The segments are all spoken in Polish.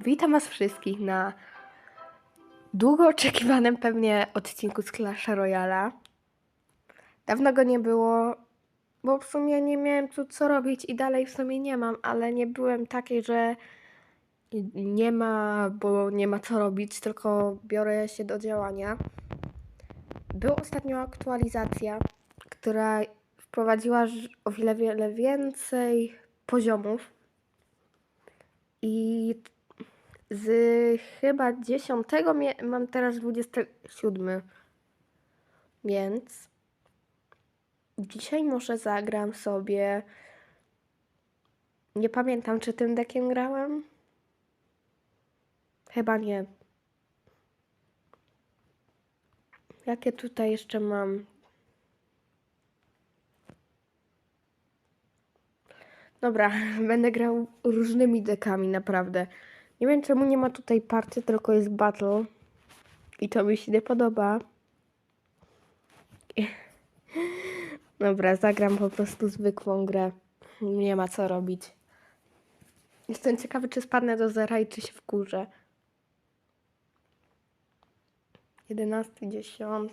Witam Was wszystkich na długo oczekiwanym pewnie odcinku z Clash Royala. Dawno go nie było, bo w sumie nie miałem tu co robić i dalej w sumie nie mam, ale nie byłem taki, że nie ma, bo nie ma co robić, tylko biorę się do działania. Była ostatnio aktualizacja, która wprowadziła o wiele, wiele więcej poziomów. I z chyba 10 mie- mam teraz 27. Więc dzisiaj może zagram sobie. Nie pamiętam, czy tym dekiem grałem. Chyba nie. Jakie tutaj jeszcze mam? Dobra, będę grał różnymi dekami, naprawdę. Nie wiem, czemu nie ma tutaj party, tylko jest battle. I to mi się nie podoba. Dobra, zagram po prostu zwykłą grę. Nie ma co robić. Jestem ciekawy, czy spadnę do zera i czy się wkurzę. 11, 10.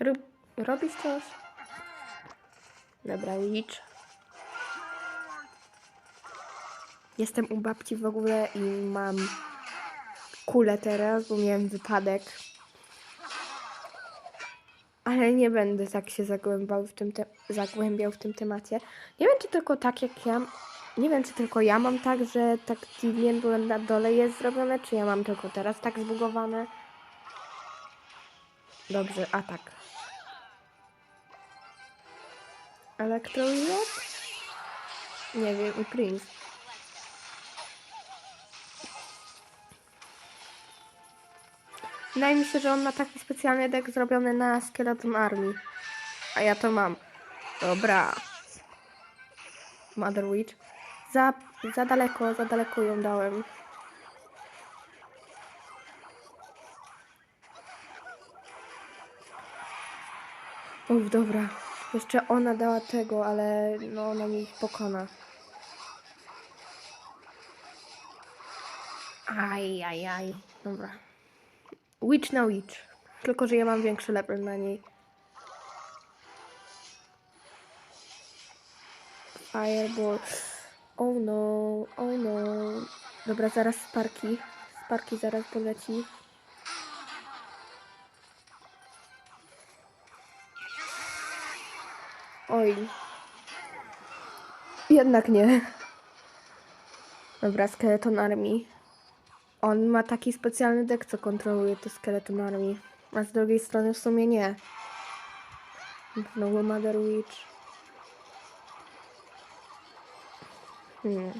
Rób, robisz coś? Dobra, licz. Jestem u babci w ogóle i mam kulę teraz, bo miałem wypadek. Ale nie będę tak się zagłębiał w tym, zagłębiał w tym temacie. Nie wiem, czy tylko tak jak ja. Nie wiem, czy tylko ja mam tak, że tak dziwnie byłem na dole jest zrobione, czy ja mam tylko teraz tak zbugowane. Dobrze, atak. Elektrolot? Nie wiem, i Prince. Wydaje mi się, że on ma taki specjalny deck zrobiony na Skeleton Army. A ja to mam. Dobra. Mother Witch. Za, za daleko, za daleko ją dałem. Uf, dobra. Jeszcze ona dała tego, ale no ona mi pokona. Aj, aj, aj. Dobra. Witch na witch. Tylko, że ja mam większy level na niej. Fireball. Oh no, oh no. Dobra, zaraz Sparki. Sparki zaraz poleci. Oj. Jednak nie. Dobra, Skeleton Army. On ma taki specjalny deck, co kontroluje to Skeleton Army. A z drugiej strony w sumie nie. Znowu Mother Witch. Hmm.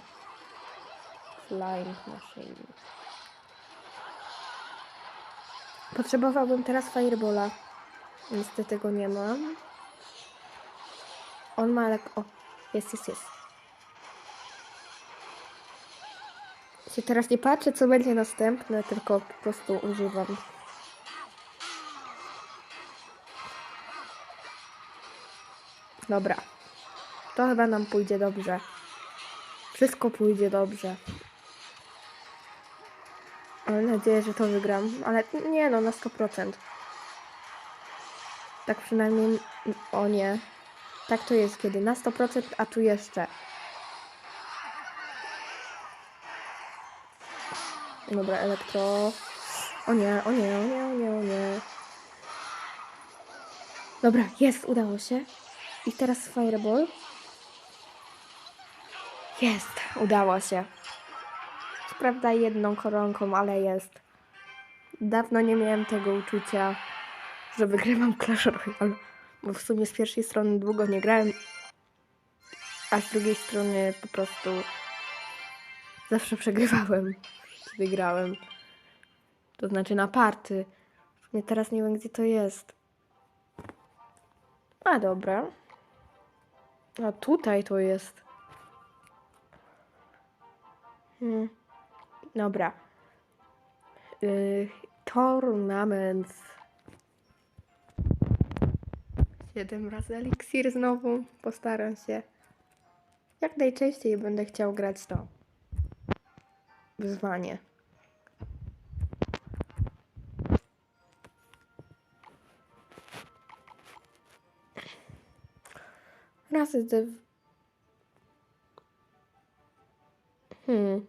Flying Machine. Potrzebowałbym teraz Firebola. Niestety go nie mam. On ma lek... O, jest, jest, jest. Się teraz nie patrzę, co będzie następne, tylko po prostu używam. Dobra. To chyba nam pójdzie dobrze. Wszystko pójdzie dobrze. Mam nadzieję, że to wygram, ale nie no, na 100%. Tak przynajmniej... O nie. Tak to jest, kiedy na 100%, a tu jeszcze. Dobra, elektro. O nie, o nie, o nie, o nie, o nie. Dobra, jest, udało się. I teraz fireball. Jest, udało się. Prawda jedną koronką, ale jest. Dawno nie miałem tego uczucia, że wygrywam Clash Royale. Bo w sumie z pierwszej strony długo nie grałem, a z drugiej strony po prostu zawsze przegrywałem, kiedy grałem. To znaczy na party. Ja teraz nie wiem, gdzie to jest. A dobra. A tutaj to jest. Hmm. Dobra. Yy, tournament. 7 razy eliksir znowu. Postaram się. Jak najczęściej będę chciał grać to. Wyzwanie. Razy te... Hmm.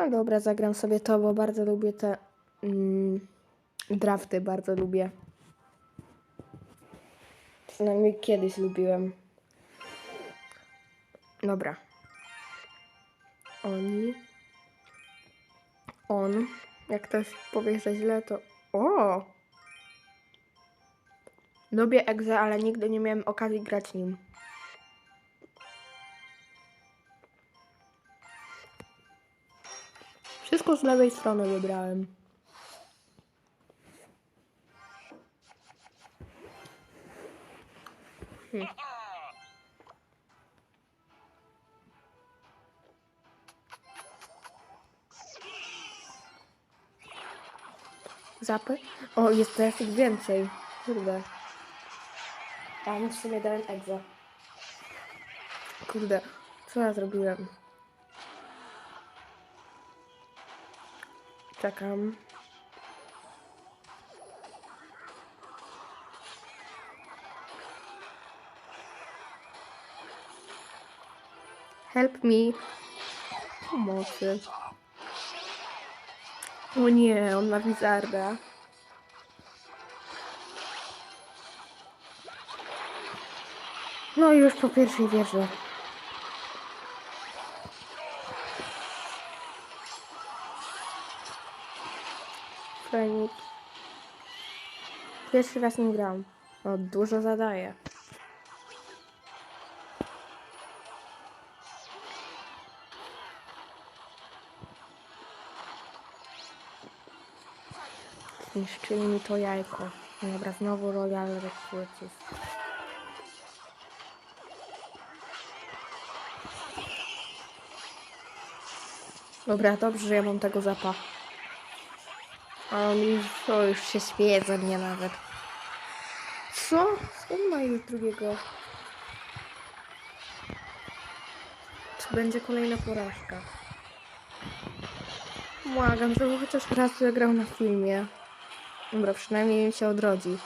No dobra, zagram sobie to, bo bardzo lubię te mm, drafty, bardzo lubię. Przynajmniej kiedyś lubiłem. Dobra. Oni. On. Jak ktoś powie, że źle, to. O! Lubię Exe, ale nigdy nie miałem okazji grać nim. Wszystko z lewej strony wybrałem. Hmm. Zapy? O, jest teraz ich więcej. Kurde. Mu w sumie dałem egzo. Kurde, co ja zrobiłem? Czekam. Help me. Pomocy. O nie, on ma wizarda. No już po pierwszej wieży. Fajnie. Pierwszy raz nie gram. O, dużo zadaję. Zniszczyli mi to jajko. Dobra, znowu Royal Recruiters. Dobra, dobrze, że ja mam tego zapa. A on to już się śmieje ze mnie nawet. Co? Skąd ma drugiego? Czy będzie kolejna porażka? Błagam, żeby chociaż raz zagrał na filmie. Dobra, przynajmniej się odrodzi.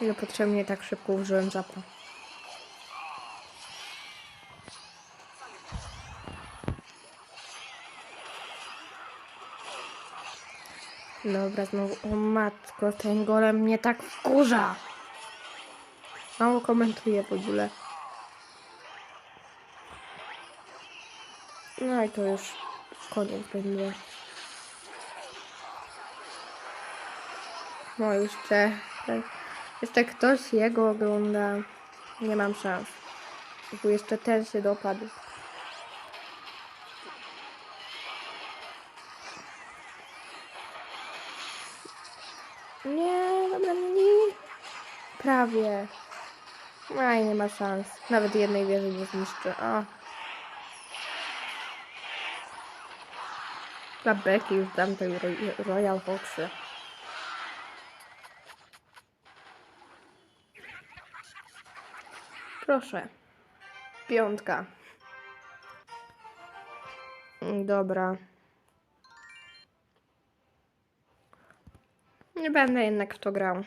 Ile potrzebnie tak szybko użyłem zapa. Dobra, znowu. O matko, ten golem mnie tak wkurza. Mało komentuję w ogóle. No i to już koniec będzie. No jeszcze, jeszcze ktoś jego ogląda. Nie mam szans. Bo jeszcze ten się dopadł. Nie, dobra, nie. Prawie. Aj, nie ma szans. Nawet jednej wieży nie zniszczę. A. Dla Becky już dam tej Roy- Royal Foxy. Proszę. Piątka. Mm, Dobra. Nie będę jednak w to grał.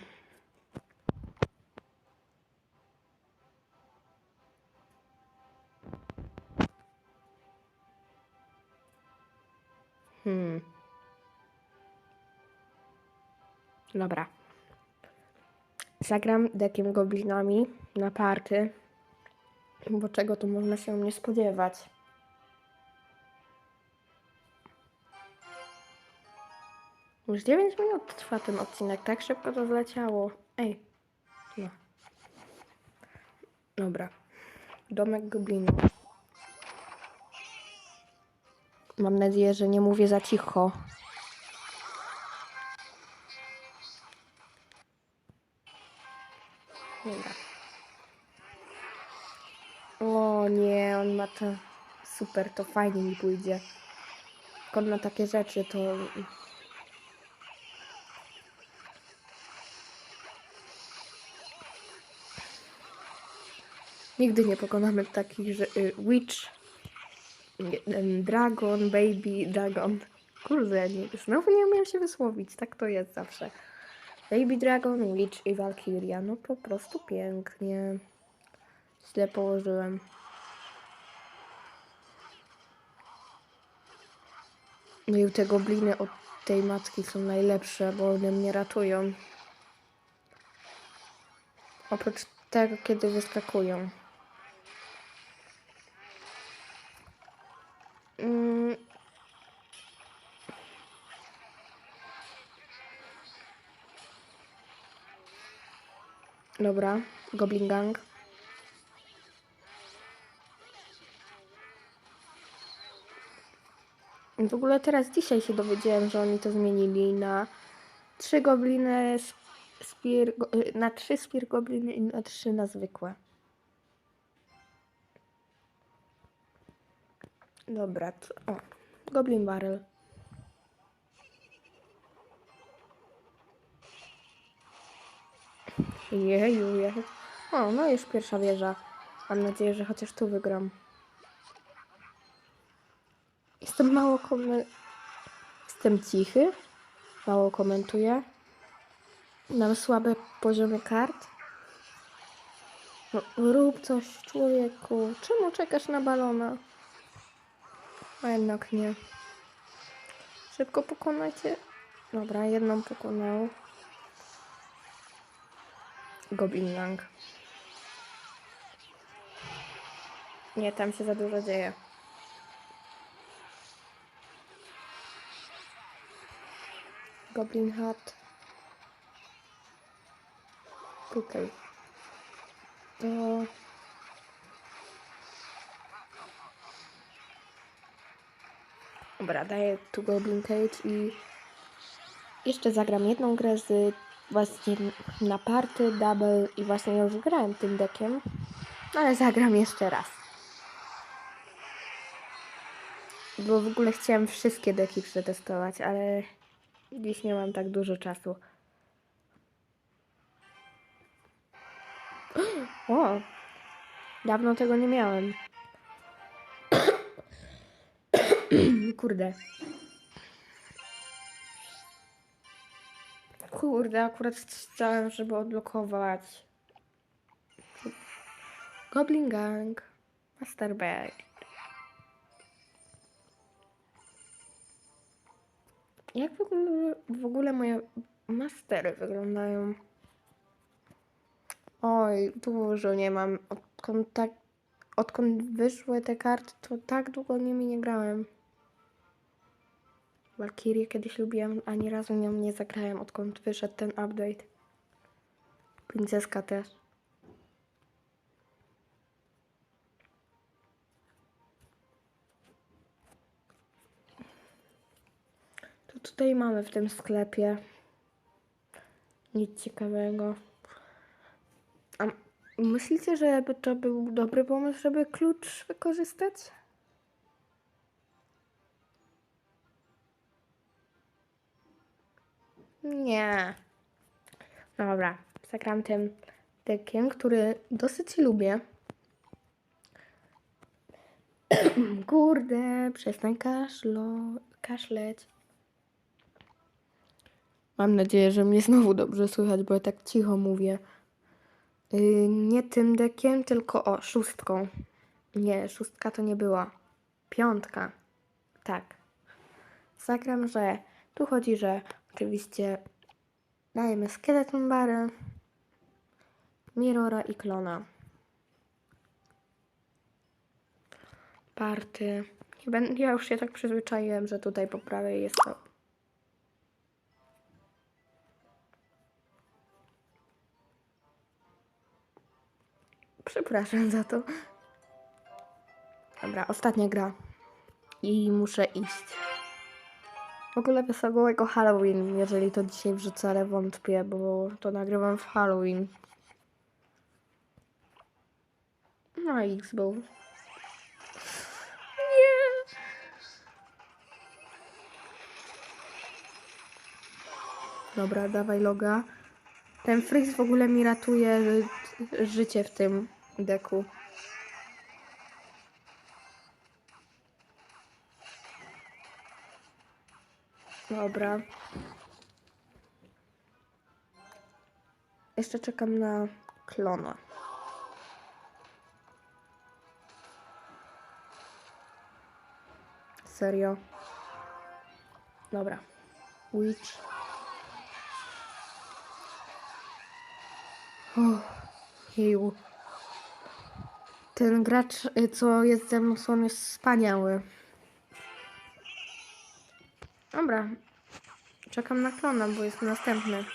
Dobra. Zagram dekiem goblinami na party. Bo czego tu można się mnie spodziewać? Już 9 minut trwa ten odcinek, tak szybko to zleciało. Ej. No. Dobra. Domek goblinów. Mam nadzieję, że nie mówię za cicho. Dobra. O nie, on ma to... Super, to fajnie mi pójdzie. On ma takie rzeczy, to... Nigdy nie pokonamy takich, że... y, Witch... Dragon, Baby, Dragon. Kurde, nie, znowu nie umiem się wysłowić, tak to jest zawsze. Baby Dragon, Witch i Valkyria. No po prostu pięknie. Źle położyłem. No i te gobliny od tej matki są najlepsze, bo one mnie ratują. Oprócz tego, kiedy wyskakują. Mm. Dobra, Goblin Gang. W ogóle teraz dzisiaj się dowiedziałem, że oni to zmienili na trzy gobliny, spir, y, na trzy spir gobliny i na trzy na zwykłe. Dobra? O, Goblin Barrel. Jeju, jeju. O, no już pierwsza wieża. Mam nadzieję, że chociaż tu wygram. Jestem mało komen... Jestem cichy. Mało komentuję. Mam słabe poziomy kart. No, rób coś, człowieku. Czemu czekasz na balona? A jednak nie. Szybko pokonajcie. Dobra, jedną pokonał. Goblin Gang. Nie, tam się za dużo dzieje. Goblin Hat. Tutaj. To... Dobra, daję tu Goblin Cage i jeszcze zagram jedną grę z właśnie na party, double i właśnie już grałem tym dekiem, ale zagram jeszcze raz. Bo w ogóle chciałem wszystkie deki przetestować, ale dziś nie mam tak dużo czasu. O! Dawno tego nie miałem. Kurde. Kurde, akurat chciałem, żeby odblokować. Goblin Gang. Master Bag. Jak w ogóle, w ogóle moje mastery wyglądają? Oj, dużo nie mam. Odkąd, tak, odkąd wyszły te karty, to tak długo nimi nie grałem. Valkyrie kiedyś lubiłem, ani razu nią nie zagrałem, odkąd wyszedł ten update. Princeska też. Tutaj mamy w tym sklepie. Nic ciekawego. A myślicie, że to był dobry pomysł, żeby klucz wykorzystać? Nie. Dobra, zagram tym dekiem, który dosyć lubię. Kurde, przestań kaszlo, kaszleć. Mam nadzieję, że mnie znowu dobrze słychać, bo ja tak cicho mówię. Yy, nie tym dekiem, tylko o, szóstką. Nie, szóstka to nie była. Piątka. Tak. Zagram, że tu chodzi, że oczywiście dajemy skeleton barę, mirrora i klona. Party. Ja już się tak przyzwyczaiłem, że tutaj po prawej jest to. Przepraszam za to. Dobra, ostatnia gra. I muszę iść. W ogóle wesołego Halloween, jeżeli to dzisiaj wrzucę, ale wątpię, bo to nagrywam w Halloween. No i Xbox. Nie! Dobra, dawaj loga. Ten Fritz w ogóle mi ratuje życie w tym deku. Dobra. Jeszcze czekam na klona. Serio. Dobra. Witch. Oh, jeju. Ten gracz, y, co jest ze mną, on jest wspaniały. Dobra. Czekam na klona, bo jest następny.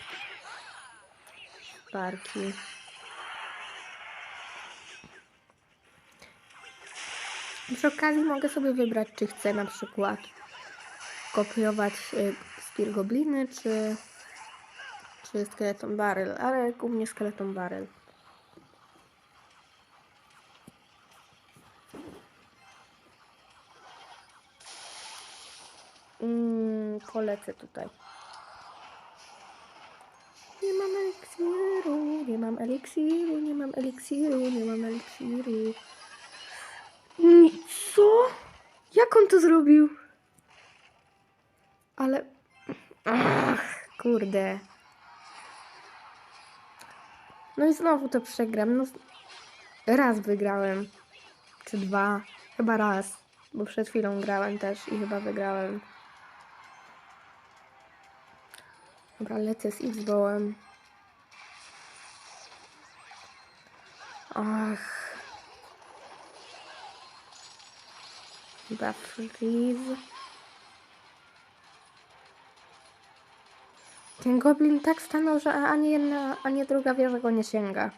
Parki. Przy okazji mogę sobie wybrać, czy chcę na przykład kopiować y, Spear Gobliny, czy, czy Skeleton Barrel, ale głównie Skeleton Barrel. Polecę tutaj. Nie mam eliksiru, nie mam eliksiru, nie mam eliksiru, nie mam eliksiru. Co? Jak on to zrobił? Ale. Ach, kurde. No i znowu to przegram. No, raz wygrałem. Czy dwa? Chyba raz. Bo przed chwilą grałem też i chyba wygrałem. Dobra, lecę z X-Bowem. Ach. Chyba freeze. Ten goblin tak stanął, że ani jedna, ani druga wieża go nie sięga.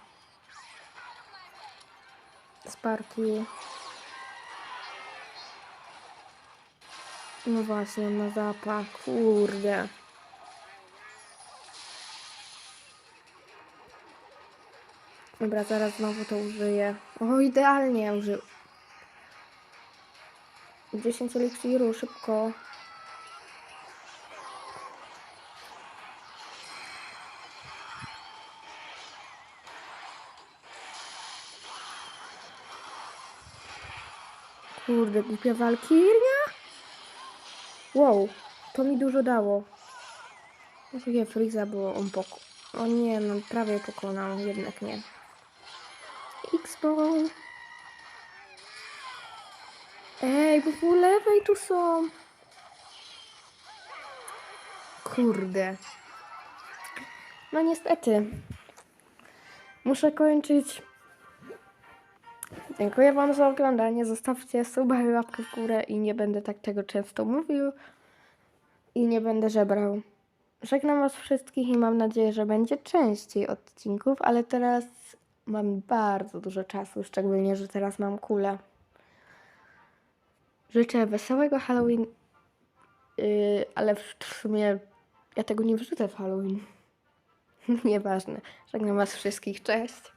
Sparki. No właśnie, na zapach. Kurde. Dobra, zaraz znowu to użyję. O, idealnie użył. 10 eliksiru, szybko. Kurde, głupia walkirnia? Wow, to mi dużo dało. Jakie Friza było on poko... O nie, no prawie pokonał, jednak nie. Ej, bo po lewej tu są. Kurde. No niestety. Muszę kończyć. Dziękuję Wam za oglądanie. Zostawcie suba i łapkę w górę i nie będę tak tego często mówił. I nie będę żebrał. Żegnam Was wszystkich i mam nadzieję, że będzie częściej odcinków, ale teraz mam bardzo dużo czasu, szczególnie, że teraz mam kulę. Życzę wesołego Halloween, yy, ale w w sumie ja tego nie wrzucę w Halloween. Nieważne. Żegnam Was wszystkich. Cześć.